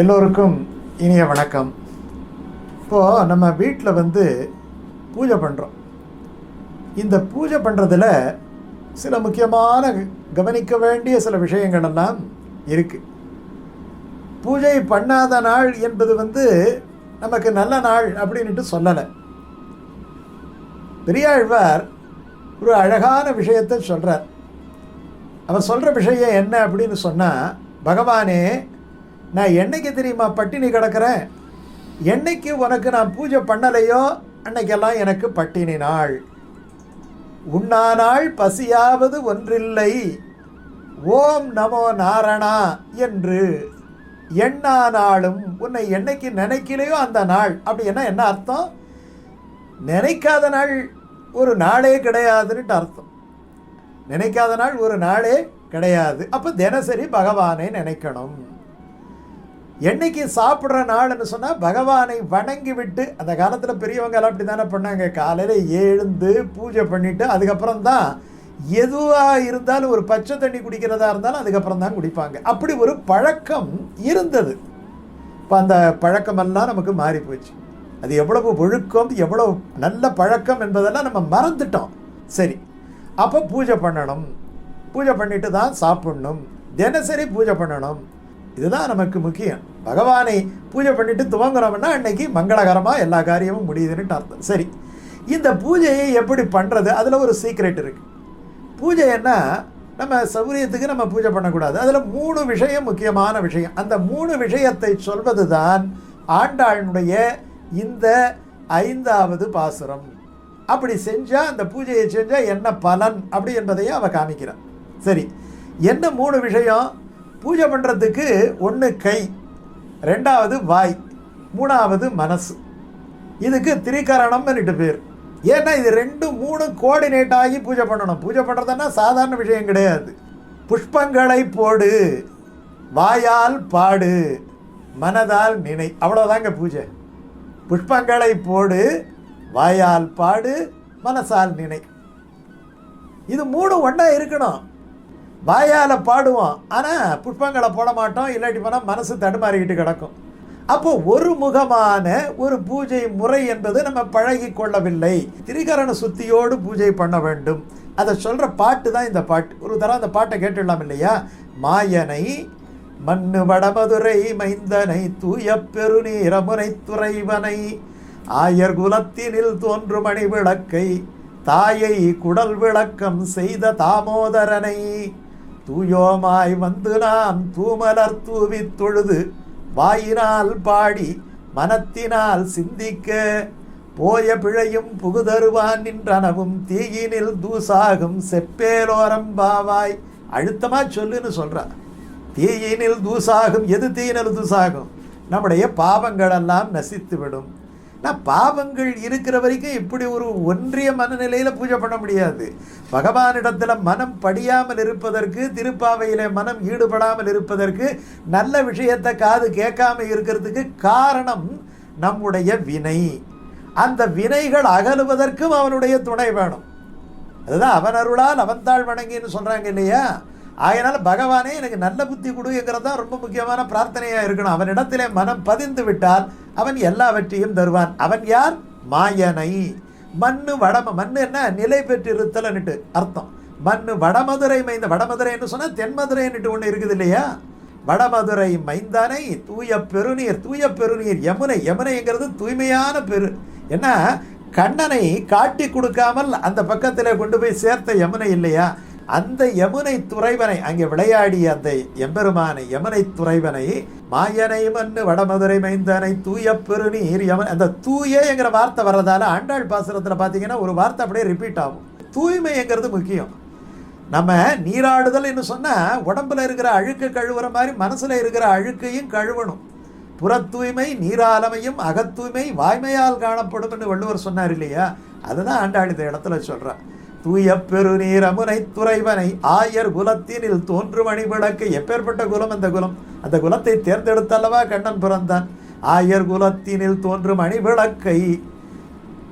எல்லோருக்கும் இனிய வணக்கம். இப்போது நம்ம வீட்டில் வந்து பூஜை பண்ணுறோம் இந்த பூஜை பண்ணுறதுல சில முக்கியமான கவனிக்க வேண்டிய சில விஷயங்கள் எல்லாம் இருக்குது பூஜை பண்ணாத நாள் என்பது வந்து நமக்கு நல்ல நாள் அப்படின்ட்டு சொல்லலை. பெரியாழ்வார் ஒரு அழகான விஷயத்தை சொல்கிறார் அவர் சொல்கிற விஷயம் என்ன அப்படின்னு சொன்னால் பகவானே நான் என்னைக்கு தெரியுமா பட்டினி கிடக்கிறேன்? என்னைக்கு உனக்கு நான் பூஜை பண்ணலையோ அன்னைக்கெல்லாம் எனக்கு பட்டினி நாள். உண்ணானால் பசியாவது ஒன்றில்லை. ஓம் நமோ நாரணா என்று எண்ணா நாளும் உன்னை என்னைக்கு நினைக்கலையோ அந்த நாள். அப்படின்னா என்ன அர்த்தம்? நினைக்காத நாள் ஒரு நாளே கிடையாதுன்னுட்டு அர்த்தம். நினைக்காத நாள் ஒரு நாளே கிடையாது. அப்போ தினசரி பகவானை நினைக்கணும். என்னைக்கு சாப்பிட்ற நாள்னு சொன்னால் பகவானை வணங்கி விட்டு அந்த காலத்தில் பெரியவங்க எல்லாம் அப்படி தானே பண்ணாங்க. காலையில் எழுந்து பூஜை பண்ணிவிட்டு அதுக்கப்புறம் தான் எதுவாக இருந்தாலும் ஒரு பச்சை தண்ணி குடிக்கிறதா இருந்தாலும் அதுக்கப்புறம் தான் குடிப்பாங்க. அப்படி ஒரு பழக்கம் இருந்தது. இப்போ அந்த பழக்கமெல்லாம் நமக்கு மாறி போச்சு. அது எவ்வளவு ஒழுக்கம் எவ்வளவு நல்ல பழக்கம் என்பதெல்லாம் நம்ம மறந்துட்டோம். சரி அப்போ பூஜை பண்ணணும். பூஜை பண்ணிட்டு தான் சாப்பிடணும். தினசரி பூஜை பண்ணணும். இதுதான் நமக்கு முக்கியம். பகவானை பூஜை பண்ணிட்டு துவங்குறோம்னா அன்னைக்கு மங்களகரமாக எல்லா காரியமும் முடியுதுன்னுட்டு அர்த்தம். சரி. இந்த பூஜையை எப்படி பண்ணுறது அதில் ஒரு சீக்ரெட் இருக்குது பூஜை என்ன? நம்ம சௌரியத்துக்கு நம்ம பூஜை பண்ணக்கூடாது. அதில் மூணு விஷயம் முக்கியமான விஷயம். அந்த மூணு விஷயத்தை சொல்வது தான் ஆண்டாளுடைய இந்த ஐந்தாவது பாசுரம். அப்படி செஞ்சால் அந்த பூஜையை செஞ்சால் என்ன பலன்? அப்படி என்பதையும் அவள் காமிக்கிறான் சரி. என்ன மூணு விஷயம்? பூஜை பண்ணுறதுக்கு ஒன்று கை ரெண்டாவது வாய் மூணாவது மனசு. இதுக்கு திரிகரணம்னுட்டு பேர். ஏன்னா இது ரெண்டு மூணு கோஆர்டினேட் ஆகி பூஜை பண்ணணும். பூஜை பண்ணுறதுன்னா சாதாரண விஷயம் கிடையாது. புஷ்பங்களை போடு வாயால் பாடு மனதால் நினை. அவ்வளோதாங்க பூஜை. புஷ்பங்களை போடு வாயால் பாடு மனசால் நினை. இது மூணு ஒன்றா இருக்கணும். வாயால் பாடுவோம். ஆனால் புஷ்பங்களை போட மாட்டோம். இல்லாட்டி போனால் மனசு தடுமாறிக்கிட்டு கிடக்கும். அப்போது ஒரு முகமான ஒரு பூஜை முறை என்பது நம்ம பழகி கொள்ளவில்லை. திரிகரண சுத்தியோடு பூஜை பண்ண வேண்டும். அதை சொல்கிற பாட்டு தான் இந்த பாட்டு. ஒரு தரம் அந்த பாட்டை கேட்டுடலாம் இல்லையா? மாயனை மண்ணு வடமதுரை மைந்தனை தூய பெருநீரமுனை துறைவனை ஆயர் குலத்தினில் தோன்றும் மணி விளக்கை தாயை குடல் விளக்கம் செய்த தாமோதரனை தூயோமாய் வந்து நாம் தூமலர் தூவித் தொழுது வாயினால் பாடி மனத்தினால் சிந்திக்க போய பிழையும் புகுதருவான் நின்றனவும் தீயினில் தூசாகும் செப்பேலோரம் பாவாய். அழுத்தமா சொல்லுன்னு சொல்கிறார் தீயினில் தூசாகும் எது தீயினில் தூசாகும்? நம்முடைய பாவங்களெல்லாம் நசித்து விடும் நான் பாவங்கள் இருக்கிற வரைக்கும் இப்படி ஒரு ஒன்றிய மனநிலையில் பூஜை பண்ண முடியாது. பகவானிடத்தில் மனம் படியாமல் இருப்பதற்கு திருப்பாவையில் மனம் ஈடுபடாமல் இருப்பதற்கு நல்ல விஷயத்தை காது கேட்காம இருக்கிறதுக்கு காரணம் நம்முடைய வினை. அந்த வினைகள் அகலுவதற்கும் அவனுடைய துணை வேணும். அதுதான் அவன் அருளால் அவன்தாள் வணங்கின்னு சொல்கிறாங்க இல்லையா? ஆகையினால பகவானே எனக்கு நல்ல புத்தி கொடுங்கிறது தான் ரொம்ப முக்கியமான பிரார்த்தனையாக இருக்கணும். அவனிடத்திலே மனம் பதிந்து விட்டால் அவன் எல்லாவற்றையும் தருவான். அவன் யார்? மாயனை. மண்ணு வடம மண்ணு என்ன? நிலை பெற்றிருத்தல்னுட்டு அர்த்தம். மண்ணு வடமதுரை மைந்த வடமதுரைன்னு சொன்னால் தென்மதுரைன்னுட்டு ஒன்று இருக்குது இல்லையா? வடமதுரை மைந்தனை தூய பெருநீர் தூய பெருநீர். யமுனை யமுனைங்கிறது தூய்மையான பெரு ஏன்னா கண்ணனை காட்டி கொடுக்காமல் அந்த பக்கத்தில் கொண்டு போய் சேர்த்த யமுனை இல்லையா? அந்த யமுனை துறைவனை அங்கே விளையாடிய அந்த எம்பெருமானை யமுனை துறைவனை மாயனை மண்ணு வடமதுரை மைந்தனை தூய பெருநீர் யமன் அந்த தூயங்கிற வார்த்தை வர்றதால ஆண்டாள் பாசுரத்தில் பார்த்தீங்கன்னா ஒரு வார்த்தை அப்படியே ரிப்பீட் ஆகும். தூய்மைங்கிறது முக்கியம். நம்ம நீராடுதல் என்று சொன்னால் உடம்புல இருக்கிற அழுக்கு கழுவுற மாதிரி மனசில் இருக்கிற அழுக்கையும் கழுவணும். புற தூய்மை நீராலமையும் அகத்தூய்மை வாய்மையால் காணப்படும் என்று வள்ளுவர் சொன்னார் இல்லையா? அதுதான் ஆண்டாள் இந்த இடத்துல சொல்கிறான் தூய பெருநீர் அமுனை துறைவனை ஆயர் குலத்தினில் தோன்றுமணி விளக்கு எப்பேற்பட்ட குலம் அந்த குலம்? அந்த குலத்தை தேர்ந்தெடுத்தல்லவா கண்ணன் பிறந்தான்? ஆயர் குலத்தினில் தோன்றும் மணி விளக்கை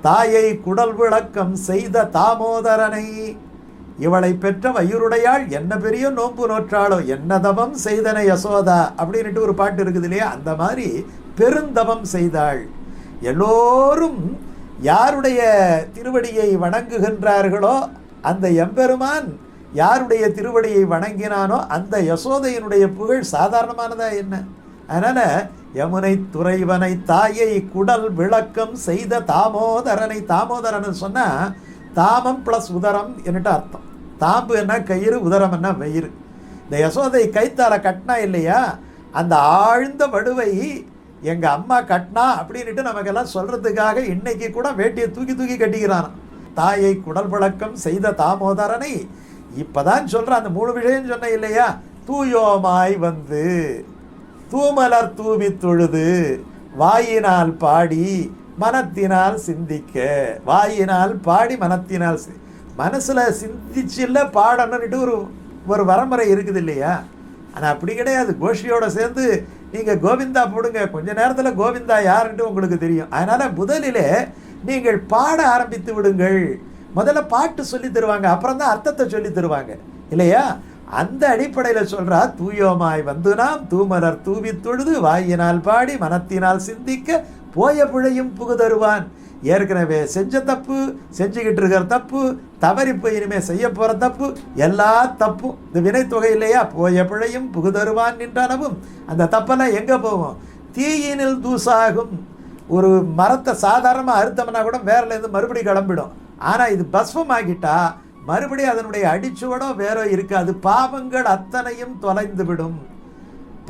தாயை குடல் விளக்கம் செய்த தாமோதரனை. இவளை பெற்ற வயிறுடையாள் என்ன பெரிய நோன்பு நோற்றாளோ என்ன தபம் செய்தன யசோதா? அப்படின்ட்டு ஒரு பாட்டு இருக்குது இல்லையா? அந்த மாதிரி பெருந்தபம் செய்தாள். எல்லோரும் யாருடைய திருவடியை வணங்குகின்றார்களோ அந்த எம்பெருமான் யாருடைய திருவடியை வணங்கினானோ அந்த யசோதையினுடைய புகழ் சாதாரணமானதா என்ன? அதனால் யமுனை துறைவனை தாயை குடல் விளக்கம் செய்த தாமோதரனை தாமோதரன் சொன்னால் தாமம் ப்ளஸ் உதரம் என்னட்டு அர்த்தம். தாம்பு என்ன கயிறு உதரம் என்ன வயிறு. இந்த யசோதை கைத்தால கட்டினா இல்லையா? அந்த ஆழ்ந்த வடுவை எங்கள் அம்மா கட்டினா அப்படின்ட்டு நமக்கெல்லாம் சொல்கிறதுக்காக இன்னைக்கு கூட வேட்டியை தூக்கி தூக்கி கட்டிக்கிறான். தாயை குடல் பழக்கம் செய்த தாமோதரனை இப்போதான் சொல்கிறேன் அந்த மூணு விஷயம் சொன்ன இல்லையா? தூயோமாய் வந்து தூமலர் தூவி தொழுது வாயினால் பாடி மனத்தினால் சிந்திக்க. வாயினால் பாடி மனத்தினால் சி- மனசுல சிந்திச்சில்ல பாடணும்னுட்டு ஒரு ஒரு வரமுறை இருக்குது இல்லையா? ஆனால் அப்படி கிடையாது. கோஷியோடு சேர்ந்து நீங்கள் கோவிந்தா போடுங்க. கொஞ்ச நேரத்தில் கோவிந்தா யாருன்ட்டு உங்களுக்கு தெரியும். அதனால் முதலிலே நீங்கள் பாட ஆரம்பித்து விடுங்கள். முதல்ல பாட்டு சொல்லி தருவாங்க. அப்புறம் தான் அர்த்தத்தை சொல்லி தருவாங்க. இல்லையா? அந்த அடிப்படையில் சொல்கிறா தூயோமாய் வந்து நாம் தூமலர் தூவி தொழுது வாயினால் பாடி மனத்தினால் சிந்திக்க போய புழையும் புகுதருவான். ஏற்கனவே செஞ்ச தப்பு செஞ்சுக்கிட்டு இருக்கிற தப்பு தவறி போய் செய்ய போகிற தப்பு எல்லா தப்பும் இந்த வினைத்தொகை இல்லையா? போய பிழையும் புகுதருவான் நின்றனவும். அந்த தப்பெல்லாம் எங்கே போகும்? தீயினில் தூசாகும். ஒரு மரத்தை சாதாரணமாக அறுத்தம்னா கூட வேறலேருந்து மறுபடியும் கிளம்பிடும். ஆனால் இது பஸ்வம் ஆகிட்டா மறுபடியும் அதனுடைய அடிச்சுவடோ வேற இருக்காது. பாவங்கள் அத்தனையும் தொலைந்து விடும்.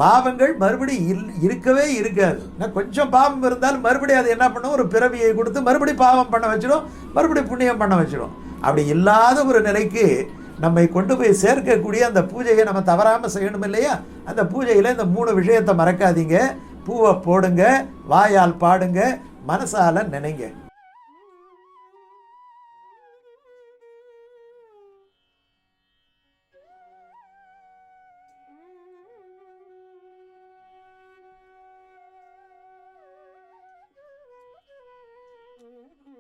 பாவங்கள் மறுபடியும் இல் இருக்கவே இருக்காது. நான் கொஞ்சம் பாவம் இருந்தாலும் மறுபடியும் அது என்ன பண்ணும்? ஒரு பிறவியை கொடுத்து மறுபடியும் பாவம் பண்ண வச்சிடும் மறுபடியும் புண்ணியம் பண்ண வச்சிடும் அப்படி இல்லாத ஒரு நிலைக்கு நம்மை கொண்டு போய் சேர்க்கக்கூடிய அந்த பூஜையை நம்ம தவறாமல் செய்யணும் இல்லையா? அந்த பூஜையில் இந்த மூணு விஷயத்தை மறக்காதீங்க. பூவை போடுங்க வாயால் பாடுங்க மனசால நினைங்க. Mm-hmm.